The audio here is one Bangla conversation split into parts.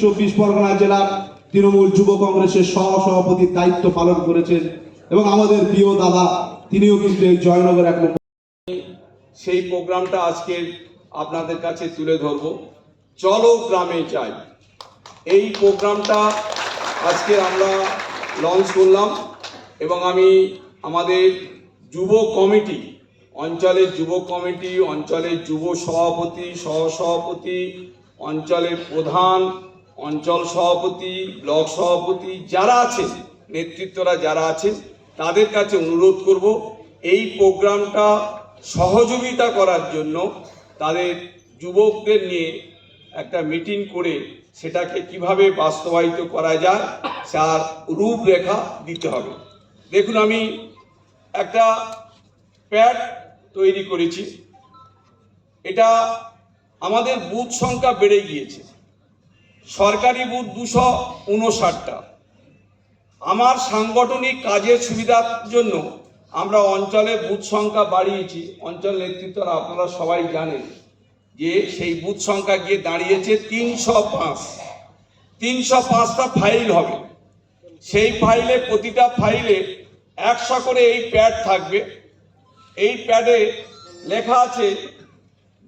চব্বিশ পরগনা জেলার তৃণমূল যুব কংগ্রেসের সহ সভাপতির দায়িত্ব পালন করেছেন এবং আমাদের প্রিয় দাদা, তিনিও কিন্তু এই জয়নগর এক সেই প্রোগ্রামটা আজকে আপনাদের কাছে তুলে ধরব। চলো গ্রামে যাই। এই প্রোগ্রামটা আজকে আমরা লঞ্চ করলাম এবং আমি আমাদের যুব কমিটি, অঞ্চলের যুব কমিটি, অঞ্চলের যুব সভাপতি, সহসভাপতি, অঞ্চলের প্রধান অঞ্চল সভাপতি, ব্লক সভাপতি যারা আছেন, নেতৃত্বরা যারা আছেন, তাদের কাছে অনুরোধ করব, এই প্রোগ্রামটা সহযোগিতা করার জন্য তাদের যুবকদের নিয়ে একটা মিটিং করে সেটাকে কীভাবে বাস্তবায়িত করা যায়, তার রূপরেখা দিতে হবে। দেখুন, আমি একটা প্যাড তৈরি করেছি। এটা আমাদের বুথ সংখ্যা বেড়ে গিয়েছে। সরকারি বুথ দুশো উনষাটটা। আমার সাংগঠনিক কাজের সুবিধার জন্য আমরা অঞ্চলে বুথ সংখ্যা বাড়িয়েছি। অঞ্চল নেতৃত্বরা আপনারা সবাই জানেন যে সেই বুথ সংখ্যা গিয়ে দাঁড়িয়েছে তিনশো পাঁচ। তিনশো পাঁচটা ফাইল হবে। সেই ফাইলে প্রতিটা ফাইলে একশো করে এই প্যাড থাকবে। এই প্যাডে লেখা আছে,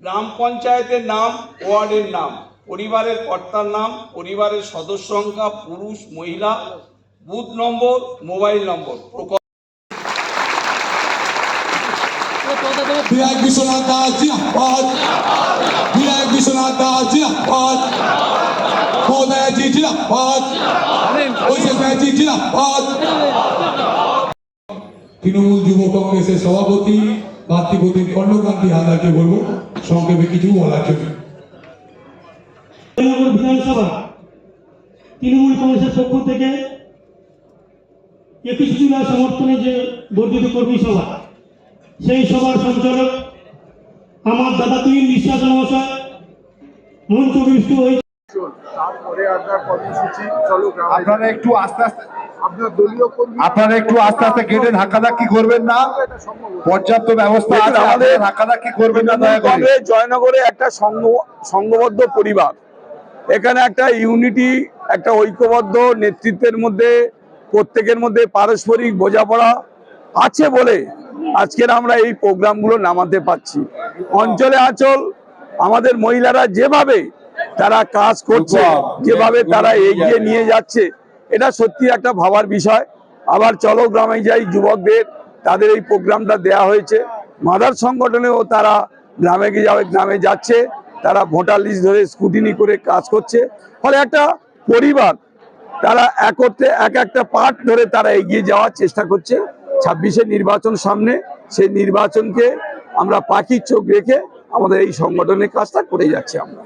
গ্রাম পঞ্চায়েতের নাম, ওয়ার্ডের নাম। পরিবারের কর্তার নাম, পরিবারের সদস্য সংখ্যা, পুরুষ, মহিলা, booth number, mobile number. Biswanath Trinamool যুব কংগ্রেসের সভাপতি ভাতৃপতি কর্ণকান্তি হালদারকে বলব, সংক্ষেপে কিছু বলার জন্য। বিধানসভা তৃণমূল কংগ্রেসের পক্ষ থেকে একুশে জুলাই সমর্থনে যে বর্ধিত কর্মী সভা সেই সভার সঞ্চালক আমার দাদা তুহিন বিশ্বাস মহাশয় মঞ্চ বিষ্ট হয়ে তারপরে আপনার একটু আস্তে আস্তে আপনার দলীয় কর্মী আপনারা একটু আস্তে আস্তে গেটে ধাক্কাধাক্কি করবেন না। পর্যাপ্ত ব্যবস্থা আছে আমাদের- ধাক্কাধাক্কি করবেন না দয়া করে। জয়নগরে একটা সংঘ সংঘবদ্ধ পরিবার। এখানে একটা ইউনিটি একটা ঐক্যবদ্ধ নেতৃত্বের মধ্যে প্রত্যেকের মধ্যে পারস্পরিক বোঝাপড়া আছে বলে আজকের আমরা এই প্রোগ্রামগুলো নামাতে পাচ্ছি অঞ্চলে আচল আমাদের মহিলারা যেভাবে তারা কাজ করছে যেভাবে তারা এগিয়ে নিয়ে যাচ্ছে এটা সত্যি একটা ভাবার বিষয়। আবার চলো গ্রামে যাই যুবকদের তাদের এই প্রোগ্রামটা দেয়া হয়েছে। মাদার সংগঠনেও তারা গ্রামে গিয়ে যাবে গ্রামে যাচ্ছে। তারা ভোটার লিস্ট ধরে স্কুটিনি করে কাজ করছে। ফলে একটা পরিবার তারা একত্রে এক একটা পার্ট ধরে তারা এগিয়ে যাওয়ার চেষ্টা করছে। ছাব্বিশে নির্বাচন সামনে সেই নির্বাচনকে আমরা পাখির চোখ রেখে আমাদের এই সংগঠনের কাজটা করে যাচ্ছে আমরা।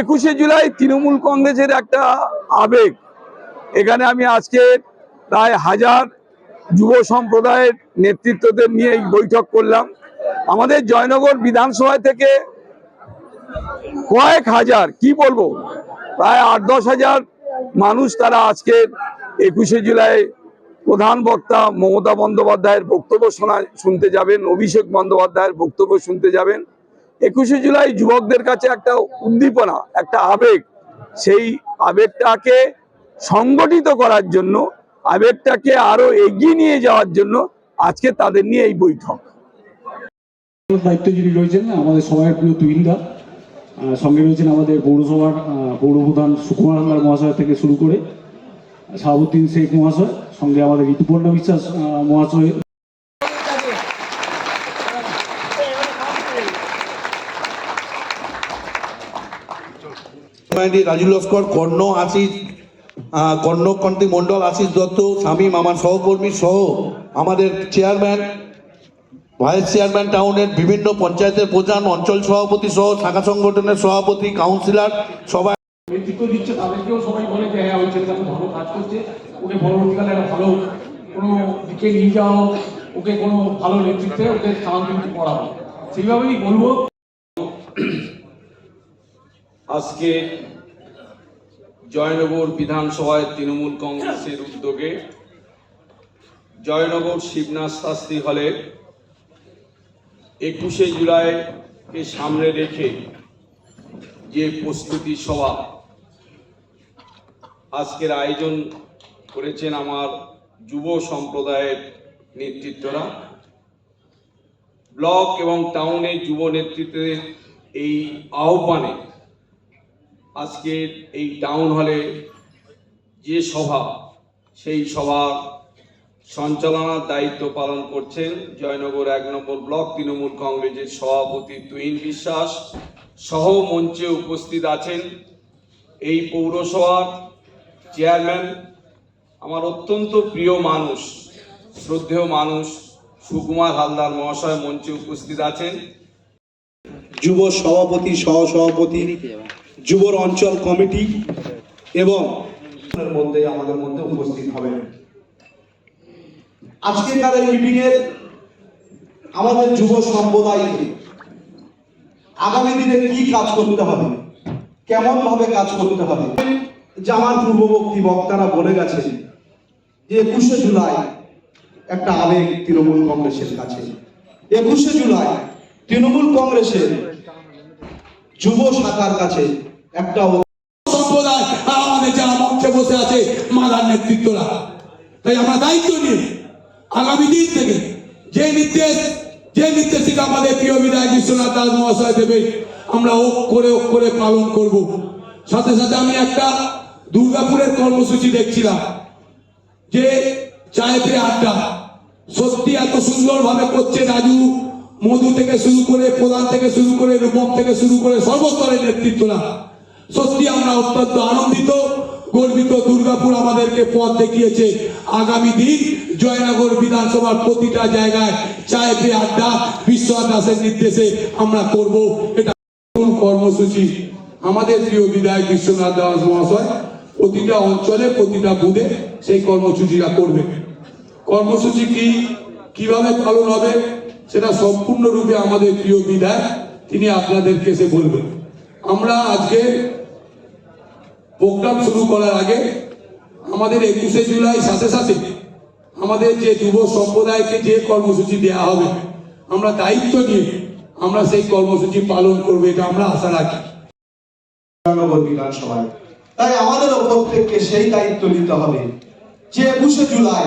একুশে জুলাই তৃণমূল কংগ্রেসের একটা আবেগ। এখানে আমি আজকে প্রায় হাজার যুব সম্প্রদায়ের নেতৃত্বদের নিয়ে এই বৈঠক করলাম। আমাদের জয়নগর বিধানসভা থেকে কয়েক হাজার, কি বলব? প্রায় আট, দশ হাজার মানুষ তারা আজকে একুশে জুলাই প্রধান বক্তা মমতা বন্দ্যোপাধ্যায়ের বক্তব্য শোনা শুনতে যাবেন, অভিষেক বন্দ্যোপাধ্যায়ের বক্তব্য শুনতে যাবেন। একুশে জুলাই যুবকদের কাছে একটা উদ্দীপনা, একটা আবেগ। সেই আবেগটাকে সংগঠিত করার জন্য, আবেগটাকে আরও এগিয়ে নিয়ে যাওয়ার জন্য আজকে তাদের নিয়ে এই বৈঠক। দায়িত্ব যিনি রয়েছেন আমাদের সবাই প্রিয় তুহিনদা। সঙ্গে রয়েছেন আমাদের পৌরসভার পৌরপ্রধান সুকুমার হালদার মহাশয় থেকে শুরু করে শাহাবুদ্দিন শেখ মহাশয় সঙ্গে আমাদের ঋতুপর্ণা বিশ্বাস মহাশয়। রাজু লস্কর কর্ণ আশিস আহ, কর্ণ কন্তি মণ্ডল আশিস দত্ত শামীম আমার সহকর্মী সহ আমাদের চেয়ারম্যান ভাইস চেয়ারম্যান টাউনের বিভিন্ন পঞ্চায়েতের প্রধান অঞ্চল সভাপতি সহ শাখা সংগঠনের সভাপতি কাউন্সিলর সবাই নেতৃত্ব দিচ্ছে তাদেরকেও সবাই বলে যে হ্যাঁ ওই ছেলেটা খুব ভালো কাজ করছে ওকে পরবর্তীকালে একটা ভালো কোনো দিকে নিয়ে হোক, ওকে কোনো ভালো নেতৃত্বে ওকে স্থানান্তরিত করা হোক সেইভাবেই বলব। আজকে জয়নগর বিধানসভায় তৃণমূল কংগ্রেসের উদ্যোগে জয়নগর শিবনাথ শাস্ত্রী হলে একুশে জুলাইকে সামনে রেখে যে প্রস্তুতি সভা আজকের আয়োজন করেছেন আমার যুব সম্প্রদায়ের নেতৃত্বরা, ব্লক এবং টাউনে যুব নেতৃত্বের এই আহ্বানে আজকের এই টাউন হলে যে সভা, সেই সভার সঞ্চালনার দায়িত্ব পালন করছেন জয়নগর এক নম্বর ব্লক তৃণমূল কংগ্রেসের সভাপতি তুহিন বিশ্বাস সহ মঞ্চে উপস্থিত আছেন এই পৌরসভার চেয়ারম্যান আমার অত্যন্ত প্রিয় মানুষ শ্রদ্ধেয় মানুষ সুকুমার হালদার মহাশয় মঞ্চে উপস্থিত আছেন। যুব সভাপতি সহ সভাপতি যুবর অঞ্চল কমিটি এবং মধ্যে আমাদের মধ্যে উপস্থিত হবেন। আজকেরকার এই মিটিংয়ে আমাদের যুব সম্প্রদায়কে আগামী দিনে কি কাজ করতে হবে? কেমন ভাবে কাজ করতে হবে? যে আমার পূর্ববর্তী বক্তারা বলে গেছে যে একুশে জুলাই একটা আবেগ তৃণমূল কংগ্রেসের কাছে। একুশে জুলাই তৃণমূল কংগ্রেসের যুব শাখার কাছে একটা সম্প্রদায় আমাদের যারা মঞ্চে বসে আছে, মাদার নেতৃত্বরা। তাই আমরা দায়িত্ব নিয়ে আগামী দিন থেকে যে নির্দেশ যে নির্দেশিকা আমাদের প্রিয় বিধায়ক বিশ্বনাথ দাস মহাশয় দেবে আমরা ওক করে ওক করে পালন করব। সাথে সাথে আমি একটা দুর্গাপুরের কর্মসূচি দেখছিলাম, যে চায়েতে আড্ডা। সত্যি এত সুন্দরভাবে করছে রাজু, মধু থেকে শুরু করে প্রধান থেকে শুরু করে রূপম থেকে শুরু করে সর্বস্তরের নেতৃত্বরা। সত্যি আমরা অত্যন্ত আনন্দিত, গর্বিত দুর্গাপুর আমাদেরকে পথ দেখিয়েছে। আগামী দিন জয়নগর বিধানসভার প্রতিটা জায়গায় চায়েতে আড্ডা বিশ্বনাথ দাসের নির্দেশে আমরা করব। এটা কর্মসূচি। আমাদের প্রিয় বিধায়ক বিশ্বনাথ দাস মহাশয়, প্রতিটা অঞ্চলে, প্রতিটা বুধে সেই কর্মসূচিটা করবে। কর্মসূচি কি, কীভাবে পালন হবে, সেটা সম্পূর্ণরূপে আমাদের প্রিয় বিধায়ক, তিনি আপনাদেরকে এসে বলবেন। আমরা আজকে প্রোগ্রাম শুরু করার আগে আমাদের একুশে জুলাই সাথে সাথে আমাদের যে যুব সম্প্রদায়কে যে কর্মসূচি দেওয়া হবে, আমরা দায়িত্ব নিয়ে আমরা সেই কর্মসূচি পালন করব, এটা আমরা আশা রাখি। বিধানসভায় তাই আমাদের থেকে সেই দায়িত্ব নিতে হবে যে একুশে জুলাই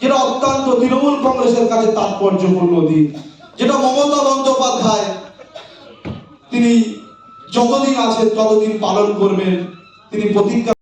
যেটা অত্যন্ত তৃণমূল কংগ্রেসের কাছে তাৎপর্যপূর্ণ দিন, যেটা মমতা বন্দ্যোপাধ্যায় তিনি যতদিন আছেন ততদিন পালন করবেন, তিনি প্রতিজ্ঞা